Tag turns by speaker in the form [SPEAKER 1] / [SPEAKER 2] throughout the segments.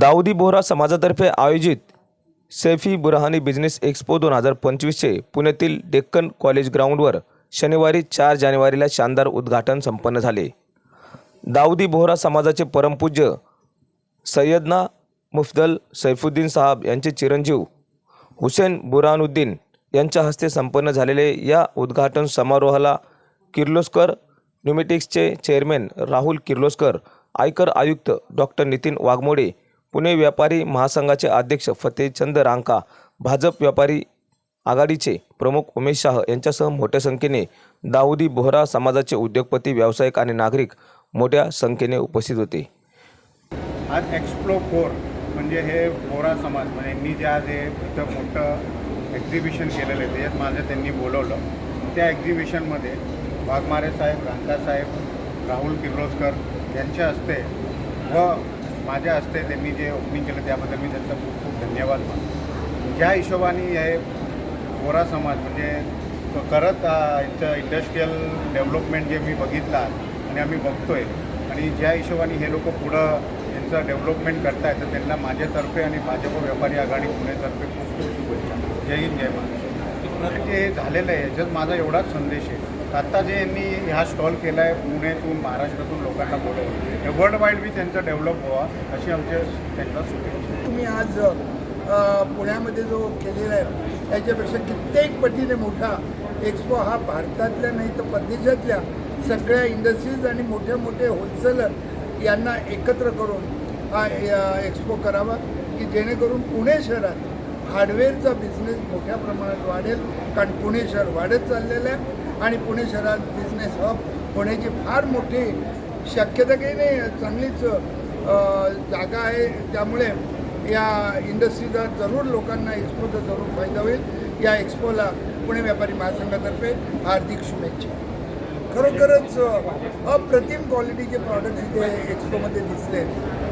[SPEAKER 1] दाऊदी बोहरा समाजातर्फे आयोजित Saifi Burhani business expo दोन हजार पंचवीसचे पुण्यातील डेक्कन कॉलेज ग्राउंडवर शनिवारी चार जानेवारीला शानदार उद्घाटन संपन्न झाले. दाऊदी बोहरा समाजाचे परमपूज्य सय्यदना मुफदल सैफुद्दीन साहब यांचे चिरंजीव हुसेन बुरहानुद्दीन यांच्या हस्ते संपन्न झालेले या उद्घाटन समारोहाला किर्लोस्कर न्युमेटिक्सचे चेअरमॅन राहुल किर्लोस्कर आयकर आयुक्त डॉक्टर नितीन वाघमोडे पुणे व्यापारी महासंघाचे अध्यक्ष फतेहचंद रांका भाजप व्यापारी आघाडीचे प्रमुख उमेश शाह यांच्यासह मोठ्या संख्येने दाऊदी बोहरा समाजाचे उद्योगपती व्यावसायिक आणि नागरिक मोठ्या संख्येने उपस्थित होते.
[SPEAKER 2] आज एक्सप्लो फोर म्हणजे हे बोरा समाज म्हणजे मी जे आज हे इथं मोठं एक्झिबिशन केलेलं आहे त्याच्यात माझं त्यांनी बोलवलं. त्या एक्झिबिशनमध्ये वाघमारे साहेब रांका साहेब राहुल किर्लोस्कर यांच्या हस्ते व माझ्या हस्ते त्यांनी जे ओपनिंग केलं त्याबद्दल मी त्यांचा खूप खूप धन्यवाद मानतो. ज्या हिशोबाने हे बोरा समाज म्हणजे करत याचं यांचं इंडस्ट्रीयल डेव्हलपमेंट जे मी बघितला आणि आम्ही बघतोय आणि ज्या हिशोबाने हे लोक पुढं यांचं डेव्हलपमेंट करताय तर त्यांना माझ्यातर्फे आणि भाजप व्यापारी आघाडी पुण्यातर्फे खूप खूप शुभेच्छा. जय हिंद जय महाराष्ट्र. जे हे झालेलं आहे याच्यात माझा एवढाच संदेश आहे. आत्ता जे यांनी हा स्टॉल केला आहे पुण्यातून महाराष्ट्रातून लोकांना बोलवलं. वर्ल्ड वाईड बी त्यांचा डेव्हलप व्हावा अशी आमच्या त्यांना शुभेच्छा
[SPEAKER 3] तुम्ही आज पुण्यामध्ये जो केलेला आहे त्याच्यापेक्षा कित्येक पटीने मोठा एक्सपो हा भारतातल्या नाही तर परदेशातल्या सगळ्या इंडस्ट्रीज आणि मोठ्या मोठे होलसेलर यांना एकत्र करून हा एक्सपो करावा की जेणेकरून पुणे शहरात हार्डवेअरचा बिझनेस मोठ्या प्रमाणात वाढेल कारण पुणे शहर वाढत चाललेलं आहे. आणि पुणे शहरात बिझनेस हब होण्याची फार मोठी शक्यता काही नाही चांगलीच जागा आहे. त्यामुळे या इंडस्ट्रीचा जरूर लोकांना एक्सपोचा जरूर फायदा होईल. या एक्सपोला पुणे व्यापारी महासंघातर्फे हार्दिक शुभेच्छा. खरोखरच अप्रतिम क्वालिटीचे प्रॉडक्ट्स इथे एक्सपोमध्ये दिसले.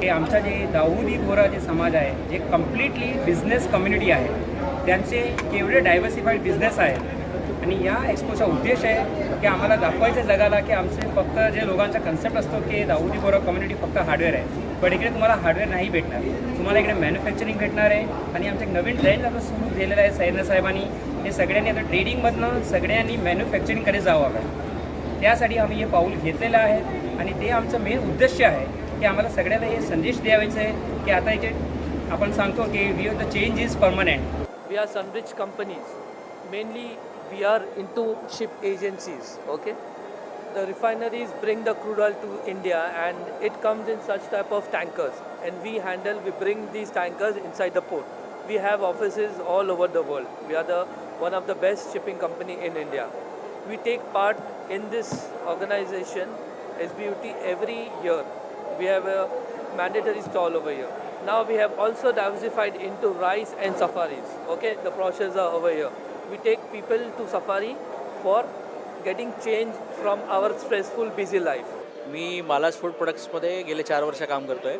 [SPEAKER 4] हे आमचा जे दाऊदी बोरा जे समाज आहे जे कम्प्लिटली बिझनेस कम्युनिटी आहे त्यांचे केवढे डायव्हर्सिफाईड बिझनेस आहे आणि या एक्सपोचा उद्देश आहे की आम्हाला दाखवायचं जगाला की आमचे फक्त जे लोकांचा कन्सेप्ट असतो की दाऊदी बोरा कम्युनिटी फक्त हार्डवेअर आहे. पण इकडे तुम्हाला हार्डवेअर नाही भेटणार. तुम्हाला इकडे मॅन्युफॅक्चरिंग भेटणार आहे. आणि आमच्या एक नवीन ट्रेंड आता सुरू झालेलं आहे सैन्य साहेबांनी. हे सगळ्यांनी आता ट्रेडिंगमधनं सगळ्यांनी मॅन्युफॅक्चरिंगकडे जावं हवं त्यासाठी आम्ही हे पाऊल घेतलेलं आहे. आणि ते आमचं मेन उद्देश आहे की आम्हाला सगळ्याला हे संदेश द्यावायचं आहे की आता इथे आपण सांगतो की we the change is permanent
[SPEAKER 5] we are Sunrich companies mainly we are into ship agencies. Okay, the refineries bring the crude oil to India, and it comes in such type of tankers, and we handle, we bring these tankers inside the port. We have offices all over the world. We are the one of the best shipping company in India. We take part in this organization, SBUT, every year. We have a mandatory stall over here. Now we have also diversified into rice and safaris. Okay, the process are over here. We take people to safari for getting change from our stressful, busy life.
[SPEAKER 6] मी मालास food प्रोडक्ट्समध्ये गेले चार वर्ष काम करतो आहे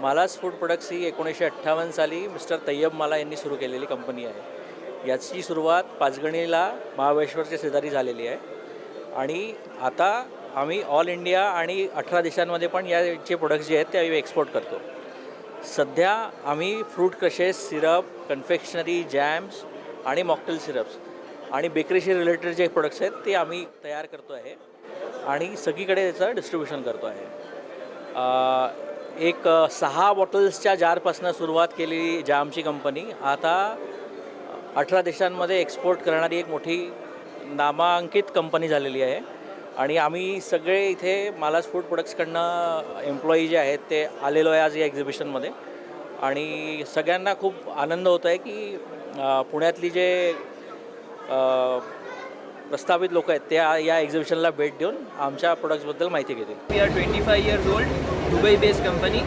[SPEAKER 6] मालास food products ही एकोणीसशे अठ्ठावन्न साली मिस्टर तय्यब माला यांनी सुरू केलेली कंपनी आहे. याची सुरुवात पाचगणीला महाबळेश्वरच्या शेजारी झालेली आहे. आणि आता आम्ही ऑल इंडिया आणि अठरा देशांमध्ये पण याचे प्रोडक्ट्स जे आहेत ते आम्ही एक्सपोर्ट करतो. सध्या आम्ही fruit crushes syrup confectionery jams आणि मॉकटेल सिरप्स आणि बेकरीशी रिलेटेड जे प्रोडक्ट्स आहेत ते आम्ही तयार करतो आहे. आणि सगळीकडे त्याचं डिस्ट्रीब्युशन करतो आहे. एक सहा बॉटल्सच्या जारपासून सुरुवात केलेली जामची कंपनी आता अठरा देशांमध्ये एक्सपोर्ट करणारी एक मोठी नामांकित कंपनी झालेली आहे. आणि आम्ही सगळे इथे मालास फूड प्रोडक्ट्सकडनं एम्प्लॉई जे आहेत ते आलेलो आहे आज या एक्झिबिशनमध्ये आणि सगळ्यांना खूप आनंद होतो आहे की पुण्यातली जे प्रस्तावित लोक आहेत त्या या एक्झिबिशनला भेट देऊन आमच्या प्रोडक्ट्सबद्दल माहिती घेतील.
[SPEAKER 5] We are 25 years old, Dubai based company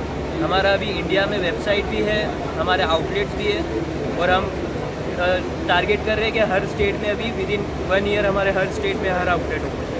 [SPEAKER 5] हमारा अभी इंडिया में वेबसाइट भी है हमारे आउटलेट्स भी है और हम टारगेट कर रहे हैं कि हर स्टेट में अभी विद इन वन ईयर हमारे हर स्टेट में हर आउटलेट हो